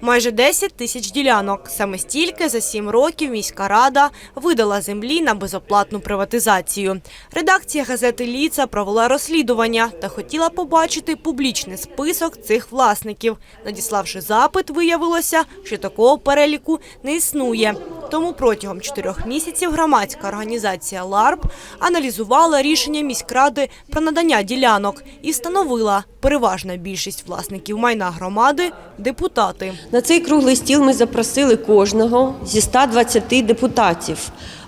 Майже 10 тисяч ділянок. Саме стільки за сім років міська рада видала землі на безоплатну приватизацію. Редакція газети «Ліца» провела розслідування та хотіла побачити публічний список цих власників. Надіславши запит, виявилося, що такого переліку не існує. Тому протягом чотирьох місяців громадська організація «ЛАРП» аналізувала рішення міськради про надання ділянок і встановила, переважна більшість власників майна громади – депутати. На цей круглий стіл ми запросили кожного зі 120 депутатів.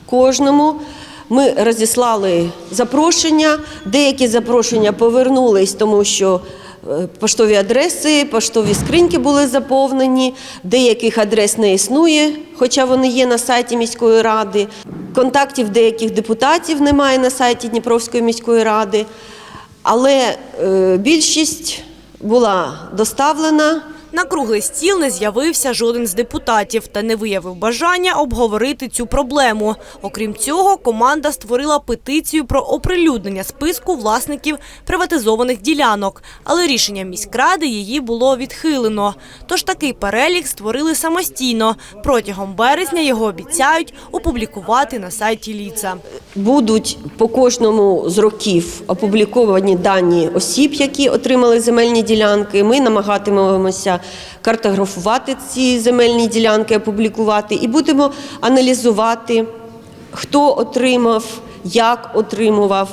Кожному ми розіслали запрошення. Деякі запрошення повернулись, тому що поштові адреси, поштові скриньки були заповнені. Деяких адрес не існує, хоча вони є на сайті міської ради. Контактів деяких депутатів немає на сайті Дніпровської міської ради. Але е, більшість була доставлена. На круглий стіл не з'явився жоден з депутатів та не виявив бажання обговорити цю проблему. Окрім цього, команда створила петицію про оприлюднення списку власників приватизованих ділянок, але рішенням міськради її було відхилено. Тож такий перелік створили самостійно. Протягом березня його обіцяють опублікувати на сайті Ліца. Будуть по кожному з років опубліковані дані осіб, які отримали земельні ділянки. Ми намагатимемося картографувати ці земельні ділянки, опублікувати і будемо аналізувати, хто отримав, як отримував.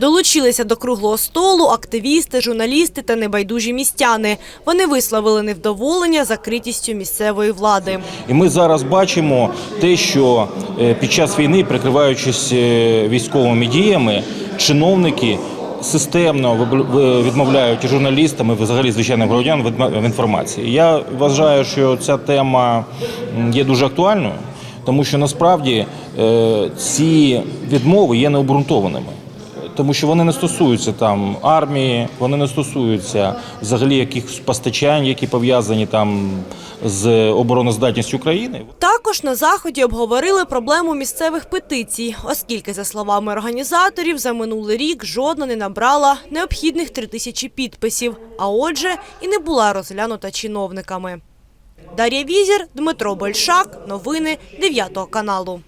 Долучилися до круглого столу активісти, журналісти та небайдужі містяни. Вони висловили невдоволення закритістю місцевої влади. І ми зараз бачимо те, що е, під час війни, прикриваючись е, військовими діями, чиновники системно відмовляють і журналістам, і взагалі звичайним громадян в інформації. Я вважаю, що ця тема є дуже актуальною, тому що насправді е, ці відмови є необґрунтованими. Тому що вони не стосуються там армії, вони не стосуються взагалі якихось постачань, які пов'язані там з обороноздатністю країни. Також на заході обговорили проблему місцевих петицій, оскільки, за словами організаторів, за минулий рік жодна не набрала необхідних три тисячі підписів, а отже, і не була розглянута чиновниками. Дар'я Візір, Дмитро Большак. Новини 9 каналу.